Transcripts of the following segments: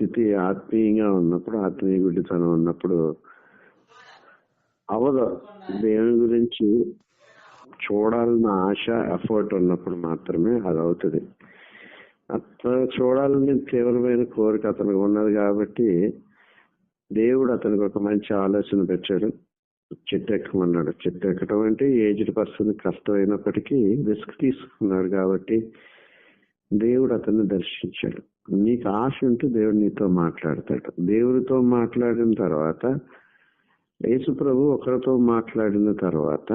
స్థితి ఆత్మీయంగా ఉన్నప్పుడు ఆత్మీయ గుడ్డితనం ఉన్నప్పుడు అవదు దేవుని గురించి చూడాలన్న ఆశ ఎఫర్ట్ ఉన్నప్పుడు మాత్రమే అది అవుతుంది అతను చూడాలని తీవ్రమైన కోరిక అతనికి ఉన్నది కాబట్టి దేవుడు అతనికి ఒక మంచి ఆలోచన పెట్టాడు. చెట్టు ఎక్కమన్నాడు చెట్టు ఎక్కడం అంటే ఏజ్డ్ పర్సన్ కష్టమైనప్పటికీ రిస్క్ తీసుకున్నాడు కాబట్టి దేవుడు అతన్ని దర్శించాడు. నీకు ఆశ ఉంటే దేవుడు నీతో మాట్లాడతాడు. దేవుడితో మాట్లాడిన తర్వాత యేసు ప్రభు ఒకరితో మాట్లాడిన తర్వాత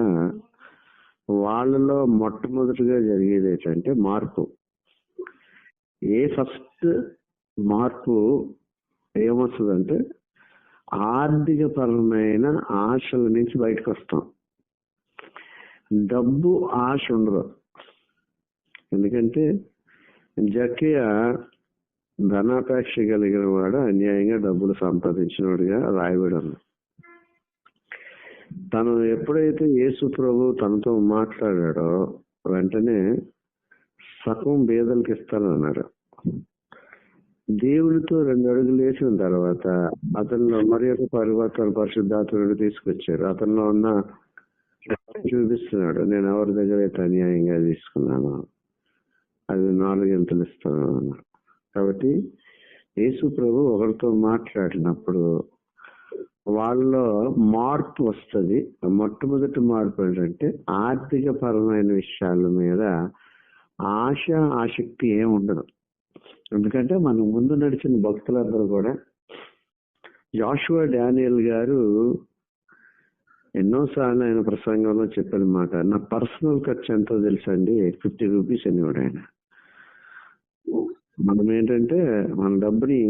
వాళ్ళలో మొట్టమొదటిగా జరిగేది ఏంటంటే మార్పు. ఏ ఫస్ట్ మార్పు ఏమొస్తుందంటే ఆర్థిక పరమైన ఆశల నుంచి బయటకు వస్తాం డబ్బు ఆశ ఉండదు. ఎందుకంటే జకియ ధనాపేక్ష కలిగిన వాడు అన్యాయంగా డబ్బులు సంపాదించినవాడుగా రాయబడను. తను ఎప్పుడైతే యేసు ప్రభు తనతో మాట్లాడాడో వెంటనే సగం బేదలకు ఇస్తానన్నాడు దేవుడితో రెండు అడుగులు వేసిన తర్వాత అతనిలో మరి ఒక పరివర్తన పరిశుద్ధాత్ముడు తీసుకొచ్చారు. అతనిలో ఉన్న చూపిస్తున్నాడు. నేను ఎవరి దగ్గర అయితే అన్యాయంగా తీసుకున్నాను అది నాలుగింతలు ఇస్తాను అన్నాడు కాబట్టి యేసు ప్రభు ఒకరితో మాట్లాడినప్పుడు వాళ్ళలో మార్పు వస్తుంది. మొట్టమొదటి మార్పు ఏంటంటే ఆర్థిక పరమైన విషయాల మీద ఆశ ఆసక్తి ఏమి ఉండదు. ఎందుకంటే మనం ముందు నడిచిన భక్తులందరూ కూడా జాషువా డానియల్ గారు ఎన్నోసార్లు ఆయన ప్రసంగంలో చెప్పిన మాట నా పర్సనల్ ఖర్చు ఎంతో తెలుసండి ఫిఫ్టీ రూపీస్ అనేవాడు ఆయన. మనం ఏంటంటే మన డబ్బుని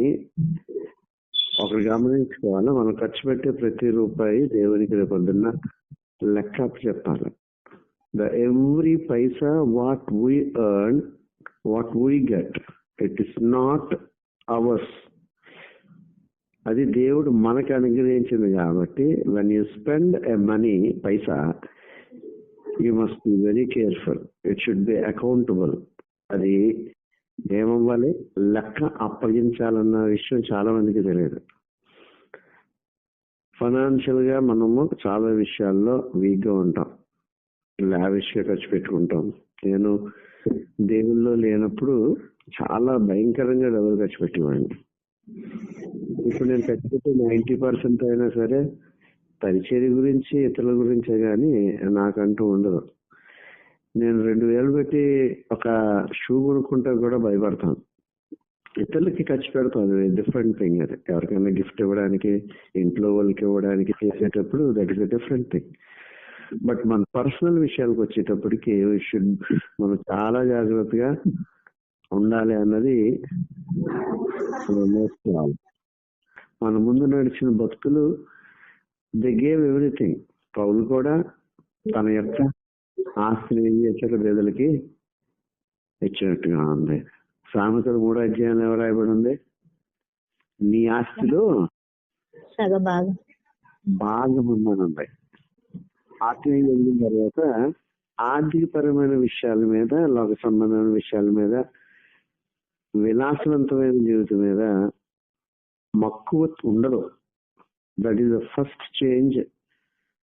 ఒకరు గమనించుకోవాలి. మనం ఖర్చు పెట్టే ప్రతి రూపాయి దేవునికి రేపు పొద్దున్న లెక్క చెప్పాలి. The every paisa what we earn what we get it is not ours. అది దేవుడు మనకు అనుగ్రహించింది కాబట్టి when you spend a money paisa you must be very careful it should be accountable అది ఏమవ్వాలి? లెక్క అప్పగించాలన్న విషయం చాలా మందికి తెలియదు. ఫైనాన్షియల్గా మనము చాలా విషయాల్లో వీక్గా ఉంటాం. లావిష్గా ఖర్చు పెట్టుకుంటాం. నేను దేవుల్లో లేనప్పుడు చాలా భయంకరంగా డబ్బులు ఖర్చు పెట్టేవాడిని. ఇప్పుడు నేను ఖర్చు పెట్టే నైన్టీ పర్సెంట్ అయినా సరే పరిచర్య గురించి ఇతరుల గురించే కానీ నాకంటూ ఉండదు. నేను రెండు వేలు పెట్టి ఒక షూ కొనుక్కుంటే కూడా భయపడతాను. ఇతరులకి ఖర్చు పెడతాం. అది డిఫరెంట్ థింగ్ అది. ఎవరికైనా గిఫ్ట్ ఇవ్వడానికి ఇంట్లో వాళ్ళకి ఇవ్వడానికి చేసేటప్పుడు that is a different thing but మన పర్సనల్ విషయాలకు వచ్చేటప్పటికి షుడ్ మనం చాలా జాగ్రత్తగా ఉండాలి అన్నది మనం నేర్చుకోవాలి మన ముందు నడిచిన భక్తులు ది గేవ్ ఎవ్రీథింగ్ పౌలు కూడా తన యొక్క ఆస్తిని ఏం చేశారు పేదలకి ఇచ్చినట్టుగా ఉంది. సామెతలు మూడో అధ్యాయంలో ఎవరు రాయబడి ఉంది? నీ ఆస్తిలో భాగం భాగం ఉందనుంది. ఆత్మీయ వెళ్ళిన తర్వాత ఆర్థికపరమైన విషయాల మీద లోక సంబంధమైన విషయాల మీద విలాసవంతమైన జీవితం మీద మక్కువ ఉండదు. That is the first change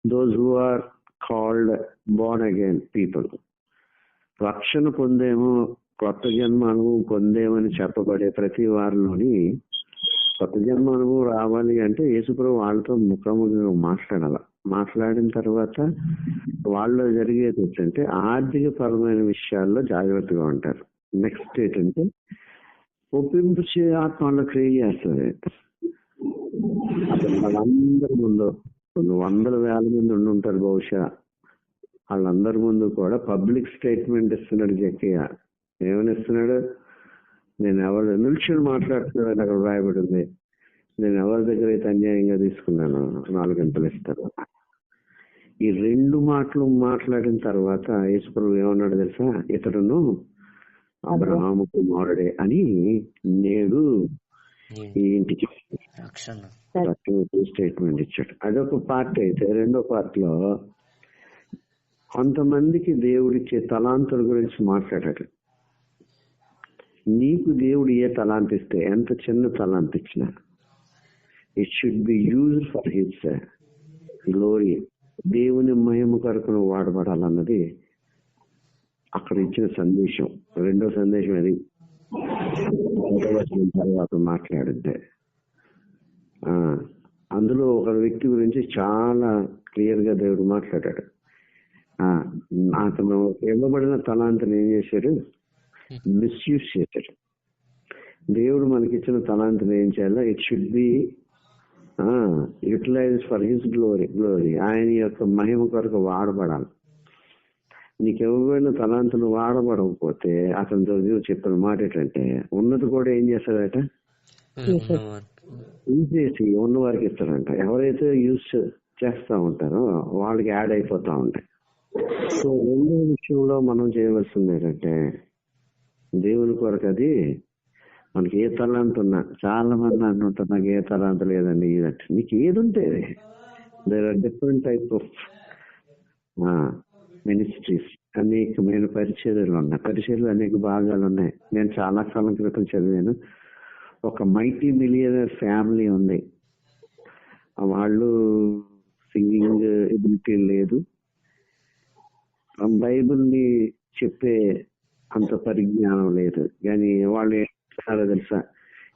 those who are called born again people రక్షణ పొందేమో కొత్త జన్మ అనుభవం పొందేమని చెప్పబడే ప్రతి వారిలోని కొత్త జన్మ అనుభవం రావాలి అంటే యేసుప్రభు వాళ్ళతో ముఖాముఖిగా మాట్లాడాల. మాట్లాడిన తర్వాత వాళ్ళు జరిగేది ఏంటంటే ఆర్థిక పరమైన విషయాల్లో జాగ్రత్తగా ఉంటారు. నెక్స్ట్ ఏంటంటే ఒప్పింపు చే ఆత్మ క్రియ క్రియేట్ చేస్తుంది అసలు వాళ్ళందరి ముందు కొన్ని వందల వేల మంది ఉండి ఉంటారు బహుశా. వాళ్ళందరి ముందు కూడా పబ్లిక్ స్టేట్మెంట్ ఇస్తున్నాడు జక్కయ్య ఏమని ఇస్తున్నాడు? నేను ఎవరు నిల్చుని మాట్లాడుతున్నాడు అని అక్కడ రాయబడి ఉంది నేను ఎవరి దగ్గర అయితే అన్యాయంగా తీసుకున్నాను నాలుగు గంటలు ఇస్తాను ఈ రెండు మాటలు మాట్లాడిన తర్వాత యేసుప్రభు ఏమన్నాడు తెలుసా? ఇతడును అబ్రహాము కుమారుడే అని నేడు ఇంటికి రక్షణ స్టేట్మెంట్ ఇచ్చాడు. అదొక పార్ట్ అయితే రెండో పార్ట్లో కొంతమందికి దేవుడిచ్చే తలాంతుల గురించి మాట్లాడాడు. నీకు దేవుడు ఏ తలాంతి ఇస్తే ఎంత చిన్న తలాంతి ఇచ్చినా it should be use for his glory దేవుని మహిమ కొరకు నువ్వు వాడబడాలన్నది అక్కడ ఇచ్చిన సందేశం. రెండో సందేశం అది. వచనం తర్వాత మాట్లాడితే. ఆ, అందులో ఒక వ్యక్తి గురించి చాలా క్లియర్గా దేవుడు మాట్లాడాడు. ఆ, అతను ఇవ్వబడిన తలాంతను ఏం చేశాడు? మిస్యూజ్ చేశాడు. దేవుడు మనకిచ్చిన తలాంతను ఏం చేయాలా? It should be utilize for his glory glory ఆయన యొక్క మహిమ కొరకు వాడబడాలి. నీకు ఇవ్వబడిన తలాంతులు వాడబడకపోతే అతనితో నువ్వు చెప్పిన మాట ఏంటంటే ఉన్నది కూడా ఏం చేస్తాడట? ఉన్నవారు తీసేసి ఉన్న వారికి ఇస్తాడంట. ఎవరైతే యూజ్ చేస్తా ఉంటారో వాళ్ళకి యాడ్ అయిపోతా ఉంటాయి. సో రెండో విషయంలో మనం చేయవలసింది ఏంటంటే దేవుని కొరకు అది మనకి ఏ తలాంత ఉన్నా చాలా మంది అంటుంటారు నాకు ఏ తలాంత లేదండి ఇదంటే. నీకు ఏది ఉంటే there are different type of ministries అనేకమైన పరిచర్యలు ఉన్నాయి. పరిచర్యలు అనేక భాగాలు ఉన్నాయి. నేను చాలా కాలం క్రితం చదివాను. ఒక మైటీ మిలియనర్ ఫ్యామిలీ ఉంది. వాళ్ళు సింగింగ్ ఎబిలిటీ లేదు. బైబిల్ని చెప్పే అంత పరిజ్ఞానం లేదు. కానీ వాళ్ళు ఏం తెలుసా?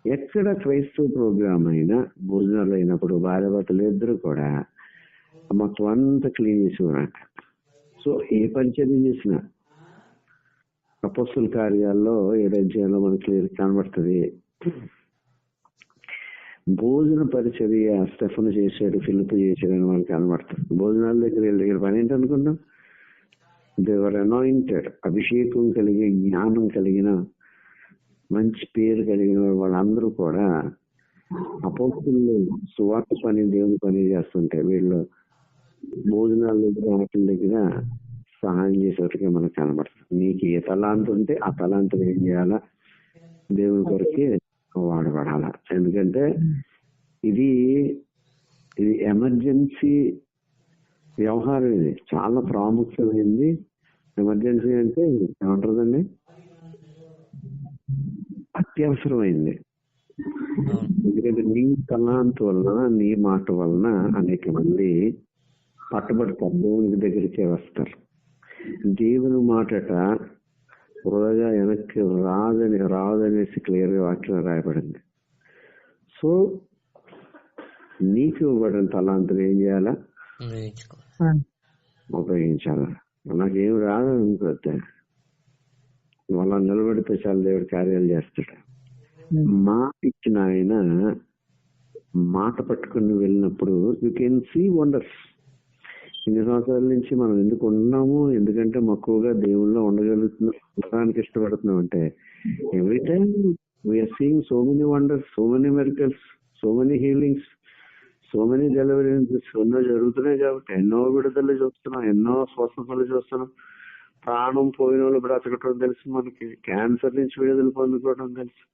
ఎక్కడ క్రైస్తవ ప్రోగ్రామ్ అయినా భోజనాలు అయినప్పుడు భార్య భర్తలు ఇద్దరు కూడా మొత్తం అంతా క్లీన్ చేసేవారంట సో ఏ పరిచయం చేసినా? అపోస్తుల కార్యాల్లో ఏడు అధ్యాయంలో మనకి క్లియర్ కనబడుతుంది. భోజన పరిచర్య స్టెఫన్ చేశాడు ఫిలిప్ చేశాడు అని మనకి కనబడుతుంది. భోజనాల దగ్గర వీళ్ళ దగ్గర పని ఏంటనుకుంటాం దేవర్ అనాయింటెడ్ అభిషేకం కలిగి జ్ఞానం కలిగిన మంచి పేరు కలిగిన వాళ్ళందరూ కూడా అపోస్తులు సువార్త పని దేవుని పని చేస్తుంటే వీళ్ళు భోజనాల దగ్గర వాటి దగ్గర సహాయం చేసేట్టుగా మనకు కనబడుతుంది. నీకు ఏ తలాంత ఉంటే ఆ తలాంతలు ఏం చేయాలా? దేవుని కొరకే వాడబడాల. ఎందుకంటే ఇది ఇది ఎమర్జెన్సీ వ్యవహారం ఇది. చాలా ప్రాముఖ్యమైనది ఎమర్జెన్సీ అంటే ఏమంటారండి? అత్యవసరమైంది. ఎందుకంటే నీ తలాంత్ వలన నీ మాట వలన అనేక మంది పట్టబడతారు దేవునికి దగ్గరికే వస్తారు. దేవుని మాటట వృధగా వెనక్కి రాదని రాదనేసి క్లియర్గా వాక్యం రాయబడింది. సో నీకు ఇవ్వబడిన తలాంతులు ఏం చేయాలా? ఉపయోగించాలా? నాకేం రాదని అనుకోద్దా వాళ్ళ నిలబడితే చాలా దేవుడు కార్యాలు చేస్తాడు. మాట ఇచ్చిన ఆయన మాట పట్టుకుని వెళ్ళినప్పుడు యూ కెన్ సీ వండర్స్ ఇన్ని సంవత్సరాల నుంచి మనం ఎందుకు ఉన్నాము? ఎందుకంటే మక్కువగా దేవుళ్ళో ఉండగలుగుతున్నాం. ఇష్టపడుతున్నాం. అంటే every time we are seeing so many wonders so many miracles so many healings so many deliveries ఎన్నో జరుగుతున్నాయి కాబట్టి ఎన్నో విడుదల చూస్తున్నాం ఎన్నో స్వస్థతలు చూస్తున్నాం. ప్రాణం పోయిన వాళ్ళు బ్రతకటం తెలుసు మనకి. క్యాన్సర్ నుంచి విడుదల పొందుకోవడం తెలుసు.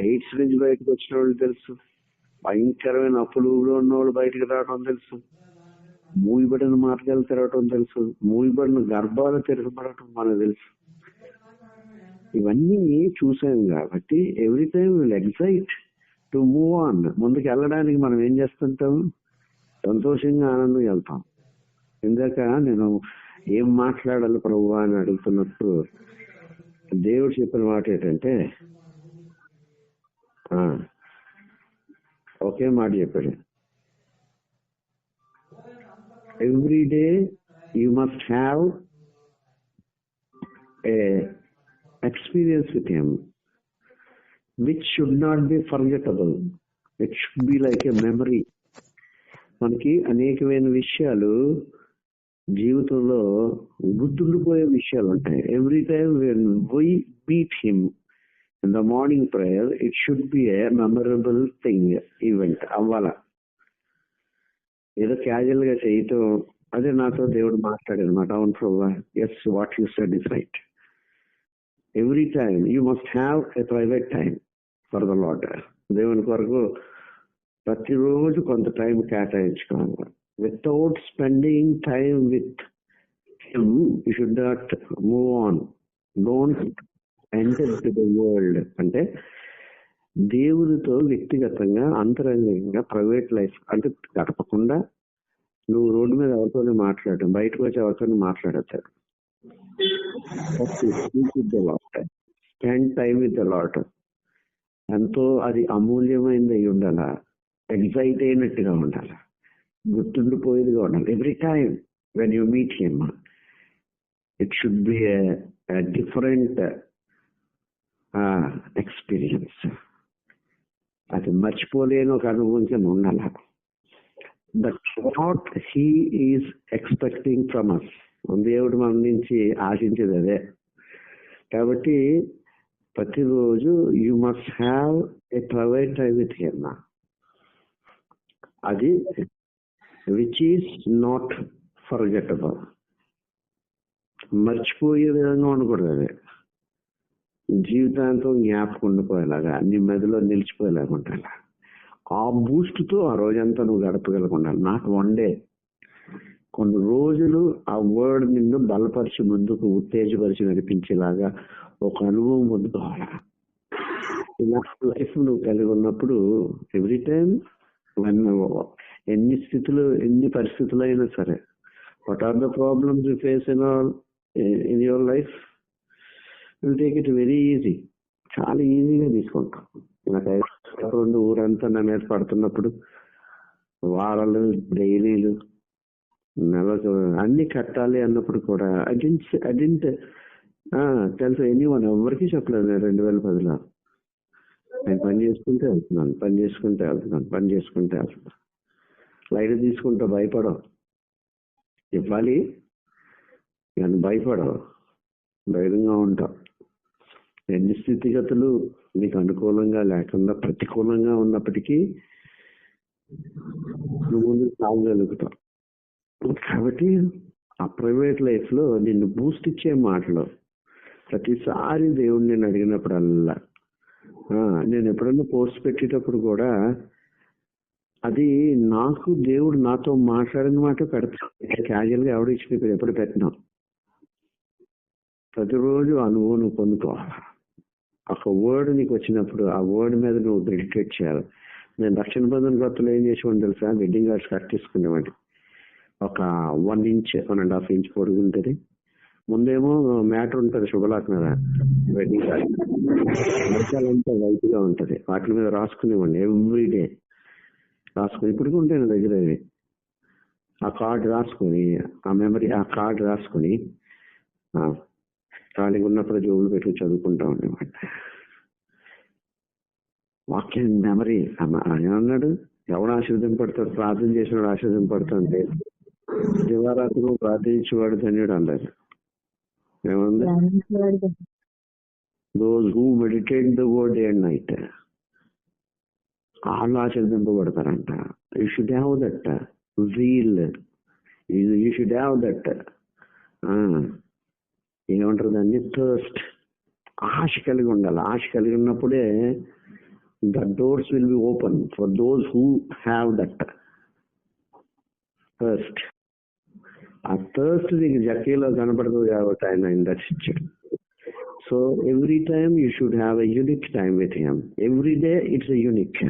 ఎయిడ్స్ నుంచి బయటకు వచ్చిన వాళ్ళు తెలుసు. భయంకరమైన అప్పులులో ఉన్న వాళ్ళు బయటకు రావడం తెలుసు. మూయబడిన మార్గాలు తిరగటం తెలుసు మూయబడిన గర్భాలు తిరగబడటం మనకు తెలుసు. ఇవన్నీ చూసాం కాబట్టి every time will excite to move on ముందుకు వెళ్ళడానికి మనం ఏం చేస్తుంటాం? సంతోషంగా ఆనందంగా వెళ్తాం. ఇందాక నేను ఏం మాట్లాడాలి ప్రభు అని అడుగుతున్నప్పుడు దేవుడు చెప్పిన మాట ఏంటంటే ఒకే మాట చెప్పాడు. Every day you must have a experience with him which should not be forgettable it should be like a memory మనకి అనేకమైన విషయాలు జీవితంలో గుర్తుండిపోయే విషయాలు ఉంటాయి. Every time we meet him in the morning prayer it should be a memorable thing event అవ్వాల. ఏదో క్యాజువల్గా చేయటం అదే నాతో దేవుడు మాట్లాడాడు అనమాట అవును Prabha yes what you said is right every time you must have a private time for the lord దేవుని కొరకు ప్రతిరోజు కొంత time కేటాయించుకోవాలి. Without spending time with him you should not move on don't enter to the world అంటే దేవుడితో వ్యక్తిగతంగా అంతరంగంగా private life అంటే గడపకుండా నువ్వు road మీద ఎవరితోనే మాట్లాడటం బయటకు వచ్చి ఎవరితోనే మాట్లాడచ్చు spend time with the lord ఎంతో అది అమూల్యమైనది అయి ఉండాలా? ఎగ్జైట్ అయినట్టుగా ఉండాలి? గుర్తుండిపోయేదిగా ఉండాలి. Every time when you meet him it should be different experience. అది మర్చిపోలేని ఒక అనుభవం కింద ఉండాలి that not he is expecting from us దేవుడు మన నుంచి ఆశించేది అదే. కాబట్టి ప్రతిరోజు you must have a private time with him అది విచ్ ఈస్ నాట్ ఫర్గెటబుల్ మర్చిపోయే విధంగా ఉండకూడదు అదే. జీవితాంతం జ్ఞాపకం ఉండిపోయేలాగా నీ మెదలో నిలిచిపోయేలాగా ఉండాలి ఆ బూస్ట్తో ఆ రోజంతా నువ్వు గడపగలిగి ఉండాలి నాకు వన్ డే. కొన్ని రోజులు ఆ వర్డ్ నిన్ను బలపరిచి ముందుకు ఉత్తేజపరిచి నడిపించేలాగా ఒక అనుభవం పొందుకోవాలి ఇలాంటి లైఫ్ నువ్వు కలిగి ఉన్నప్పుడు ఎవ్రీ టైం ఎన్ని స్థితులు ఎన్ని పరిస్థితులు అయినా సరే what are the problems you face in all in your life will take it very easy చాలా ఈజీగా తీసుకుంటాం. నాకు రెండు ఊరంతా నా మీద పడుతున్నప్పుడు వారాలు డైలీలు నెలకు అన్ని కట్టాలి అన్నప్పుడు కూడా. అడింట్ అడింట్ తెలుసు ఎనీ వన్ ఎవరికి చెప్పలేదు నేను రెండు వేల పదిలో. నేను పని చేసుకుంటే వెళ్తున్నాను పని చేసుకుంటే వెళ్తున్నాను పని చేసుకుంటే వెళ్తున్నాను. లైట్ తీసుకుంటా భయపడవు. ఇవ్వాలి కానీ భయపడవు. ధైర్యంగా ఉంటావు. ఎన్ని స్థితిగతులు నీకు అనుకూలంగా లేకుండా ప్రతికూలంగా ఉన్నప్పటికీ నువ్వు ముందు సాగగలుగుతావు. కాబట్టి ఆ ప్రైవేట్ లైఫ్లో నిన్ను బూస్ట్ ఇచ్చే మాటలు ప్రతిసారి దేవుడు నేను అడిగినప్పుడల్లా నేను ఎప్పుడన్నా పోస్ట్ పెట్టేటప్పుడు కూడా అది నాకు దేవుడు నాతో మాట్లాడిన మాట పెడతాను క్యాజువల్గా ఎవడు ఇచ్చిన ఎప్పుడు పెట్టినాం. ప్రతిరోజు అనుభవం పొందుకోవాలి? ఒక వర్డ్ నీకు వచ్చినప్పుడు ఆ వర్డ్ మీద నువ్వు మెడిటేట్ చేయాలి. నేను రక్షణ బంధన కొత్తలో ఏం చేసేవాడిని తెలుసా? వెడ్డింగ్ కార్డ్స్ కట్ తీసుకునేవాడి ఒక one inch one and half inch పొడుగు ఉంటుంది. ముందేమో మ్యాటర్ ఉంటుంది శుభలాక్ వెడ్డింగ్ కార్డ్ మరకాలంతా వైట్గా ఉంటుంది. వాటి మీద రాసుకునేవాడిని ఎవ్రీ డే రాసుకుని ఇప్పటికీ ఉంటాయి నా దగ్గర ఇవి ఆ కార్డ్ రాసుకొని ఆ మెమరీ ఆ కార్డ్ రాసుకొని ఆ, ఖాళీగా ఉన్నప్పుడు జోబులు పెట్టి చదువుకుంటా ఉండేవాడిని. వాక్యం మెమరీ అన్నాడు ఎవడు ఆశీర్వదింపడతాడు ప్రార్థన చేసినాడు ఆశీర్వదింపడతాడు దివారాత్రి ప్రార్థించేవాడు ధన్యుడు అన్నారు. ఏముంది? Those who meditate the word day and night వాళ్ళు ఆశీర్దింపబడతారంట you should have that will you should have that ఏమంటారు దాన్ని? థర్స్ట్ ఆశ కలిగి ఉండాలి. ఆశ కలిగి ఉన్నప్పుడే the doors will be open for those who have that thirst ఆ థర్స్ట్ నీకు జక్కీలో కనపడదు కాబట్టి ఆయన ఆయన దర్శించాడు. So every time you should have a unique time with him every day it's a unique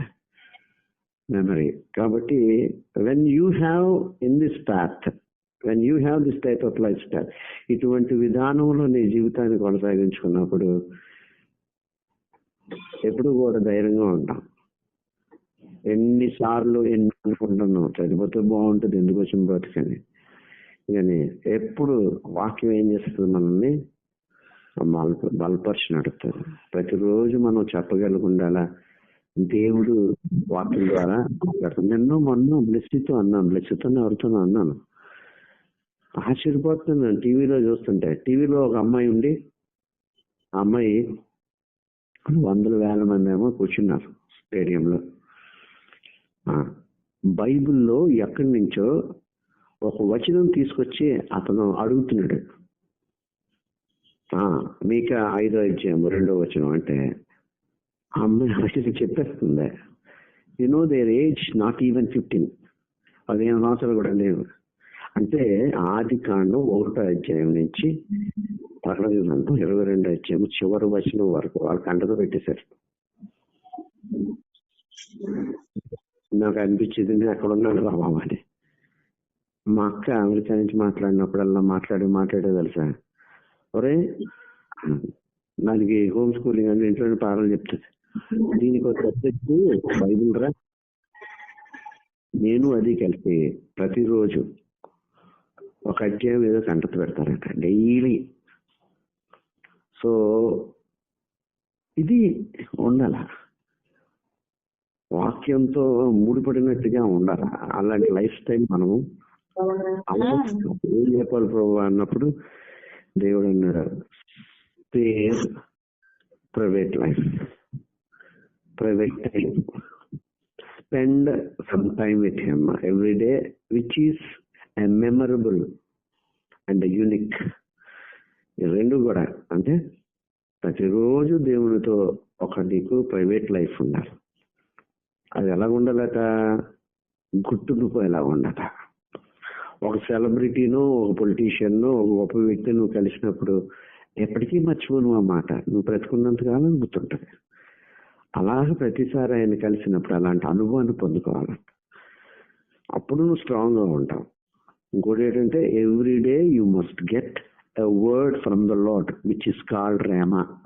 memory కాబట్టి when you have in this path when you have this type of life style ఇటువంటి విధానంలో నీ జీవితాన్ని కొనసాగించుకున్నప్పుడు ఎప్పుడు కూడా ధైర్యంగా ఉంటాం. ఎన్నిసార్లు ఎన్ని అనుకుంటున్నాం చనిపోతే బాగుంటుంది ఎందుకు వచ్చిన బ్రతికని. కానీ ఎప్పుడు వాక్యం ఏం చేస్తుంది మనల్ని? బల బలపరిచి నడుపుతుంది ప్రతిరోజు మనం చెప్పగలుగుండాలా? దేవుడు వాక్యం ద్వారా మాట్లాడుతుంది నిన్న మొన్న బ్లెస్సితో అన్నాను బ్లెస్సితో ఎవరితోనో అన్నాను. ఆశ్చర్యపోతున్నాను. టీవీలో చూస్తుంటే టీవీలో ఒక అమ్మాయి ఉండి ఆ అమ్మాయి వందల వేల మంది ఏమో కూర్చున్నారు స్టేడియంలో. బైబిల్లో ఎక్కడి నుంచో ఒక వచనం తీసుకొచ్చి అతను అడుగుతున్నాడు. మీకు ఐదో అధ్యాయం రెండో వచనం అంటే ఆ అమ్మాయి వచనం చెప్పేస్తుంది. You know their age not even fifteen పదిహేను సంవత్సరాలు కూడా లేవు. అంటే ఆది కాండం ఒకటో అధ్యాయం నుంచి ప్రకటన గ్రంథం ఇరవై రెండు అధ్యాయం చివరి వచనం వరకు వాళ్ళ కండతో పెట్టేశారు. నాకు అనిపించింది నేను ఎక్కడ ఉన్నాను బాబా అని. మా అక్క అమెరికా నుంచి మాట్లాడినప్పుడల్లా మాట్లాడి మాట్లాడే తెలుసా? ఒరే దానికి హోమ్ స్కూలింగ్ అని ఇంట్లోనే పాటలు చెప్తుంది దీనికి ఒక సబ్జెక్ట్ బైబిల్ రా. నేను అది కలిపి ప్రతిరోజు ఒక అధ్యాయం ఏదో కంటత పెడతారట. డైలీ. సో ఇది ఉండాల. వాక్యంతో ముడిపడినట్టుగా ఉండాలి. అలాంటి లైఫ్ స్టైల్ మనము. ఏం చెప్పాలి ప్రభు అన్నప్పుడు దేవుడు అన్నాడు spare private life. Private time. Spend some time with him. Every day which is memorable and unique ఈ రెండు కూడా అంటే ప్రతిరోజు దేవునితో ఒక నీకు ప్రైవేట్ లైఫ్ ఉండాలి. అది ఎలా ఉండాలట గుర్తుండిపోయేలా ఉండట. ఒక సెలబ్రిటీనో ఒక పొలిటీషియన్ను ఒక గొప్ప వ్యక్తి నువ్వు కలిసినప్పుడు ఎప్పటికీ మర్చిపోను ఆ మాట. నువ్వు బ్రతుకున్నంతకాలం కాలం గుర్తుంటది. అలాగ ప్రతిసారి ఆయన కలిసినప్పుడు అలాంటి అనుభవాన్ని పొందుకోవాలంట. అప్పుడు నువ్వు స్ట్రాంగ్గా ఉంటావు. ఇంకోటి ఏంటంటే every day you must get a word from the lord which is called rhema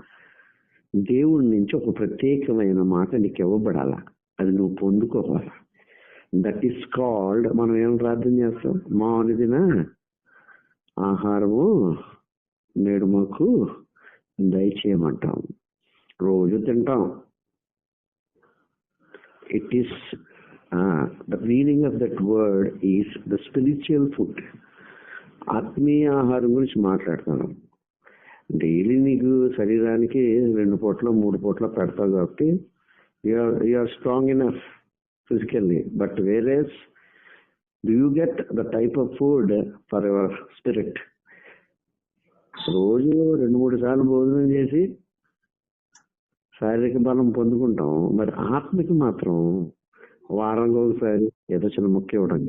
దేవుడి నుంచి ఒక ప్రత్యేకమైన మాట నీకు ఇవ్వబడాల. అది నువ్వు పొందుకోవాలి. దట్ ఈస్ కాల్డ్ మనం ఏం ప్రార్థన చేస్తాం? మా ఆహారము నేడు మాకు దయచేయమంటాం. రోజు తింటాం. It is the meaning of that word is the spiritual food ఆత్మీయ ఆహారం గురించి మాట్లాడుతున్నాం. డైలీ నీకు శరీరానికి రెండు పూట్ల మూడు పూట్ల పెడతావు కాబట్టి you are strong enough physically but where's do you get the type of food for your spirit రోజు రెండు మూడు సార్లు భోజనం చేసి శారీరక బలం పొందుకుంటాం. మరి ఆత్మకి మాత్రం వారంలో ఒకసారి ఏదో చిన్న ముఖ్య ఇవ్వడం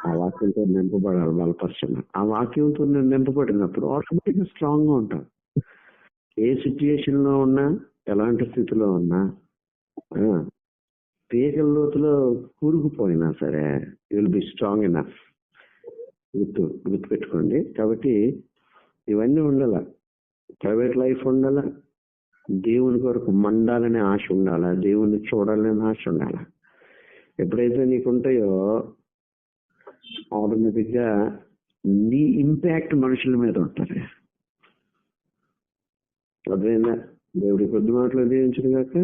ఆ వాక్యంతో నింపబడాలి బలపరచండి ఆ వాక్యంతో నేను నింపబడినప్పుడు ఆటోమేటిక్ స్ట్రాంగ్గా స్ట్రాంగ్గా ఏ సిచ్యుయేషన్లో ఉన్నా ఎలాంటి స్థితిలో ఉన్నా ఆ, లోతులో కూరుకుపోయినా సరే విల్ బి స్ట్రాంగ్ ఇనఫ్ గుర్తు గుర్తు పెట్టుకోండి కాబట్టి ఇవన్నీ ఉండాల. ప్రైవేట్ లైఫ్ ఉండాలా. దేవుని కొరకు మండాలనే ఆశ ఉండాలా? దేవుణ్ణి చూడాలనే ఆశ ఉండాలా? ఎప్పుడైతే నీకు ఉంటాయో ఆటోమేటిక్గా నీ ఇంపాక్ట్ మనుషుల మీద ఉంటుంది. అదేనా? దేవుడి కొద్ది మాటలు దీవించిన కాక.